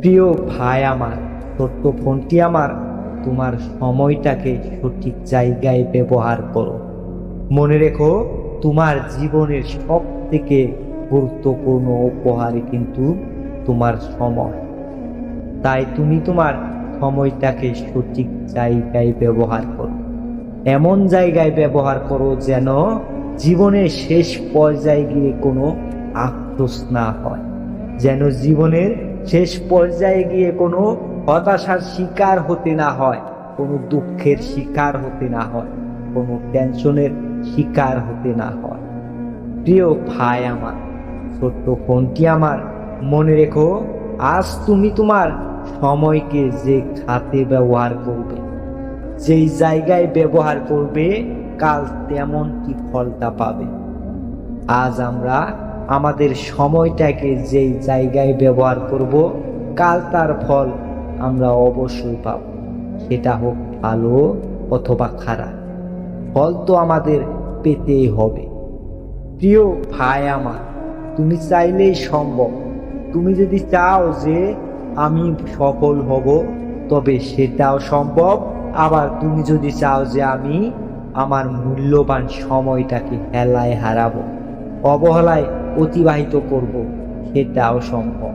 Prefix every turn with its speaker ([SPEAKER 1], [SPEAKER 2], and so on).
[SPEAKER 1] প্রিয় ভাই আমার, ছোট্ট ফোনটি আমার, তোমার সময়টাকে সঠিক জায়গায় ব্যবহার করো। মনে রেখো, তোমার জীবনের সব থেকে গুরুত্বপূর্ণ উপহারই কিন্তু তোমার সময়। তাই তুমি তোমার সময়টাকে সঠিক জায়গায় ব্যবহার করো। এমন জায়গায় ব্যবহার করো যেন জীবনের শেষ পর্যায়ে গিয়ে কোনো আফসোস না হয়। যেন জীবনের শেষ পর্যায়ে গিয়ে কোনো হতাশার শিকার হতে না হয়, কোনো দুঃখের শিকার হতে না হয়, কোনো টেনশনের শিকার হতে না হয়। প্রিয় ভাই আমার, ছোট্ট ফোনটি আমার, মনে রেখো, আজ তুমি তোমার সময়কে যে খাতে ব্যবহার করবে, যেই জায়গায় ব্যবহার করবে, কাল তেমন কি ফলটা পাবে। আজ আমরা আমাদের সময়টাকে যেই জায়গায় ব্যবহার করব, কাল তার ফল আমরা অবশ্যই পাব। সেটা হোক ভালো অথবা খারাপ। ফল তো আমাদের পেতেই হবে। প্রিয় ভাই আমার, তুমি চাইলেই সম্ভব। তুমি যদি চাও যে আমি সফল হব, তবে সেটাও সম্ভব। আবার তুমি যদি চাও যে আমি আমার মূল্যবান সময়টাকে হেলায় হারাবো। অবহেলায় অতিবাহিত করব সেটাও সম্ভব।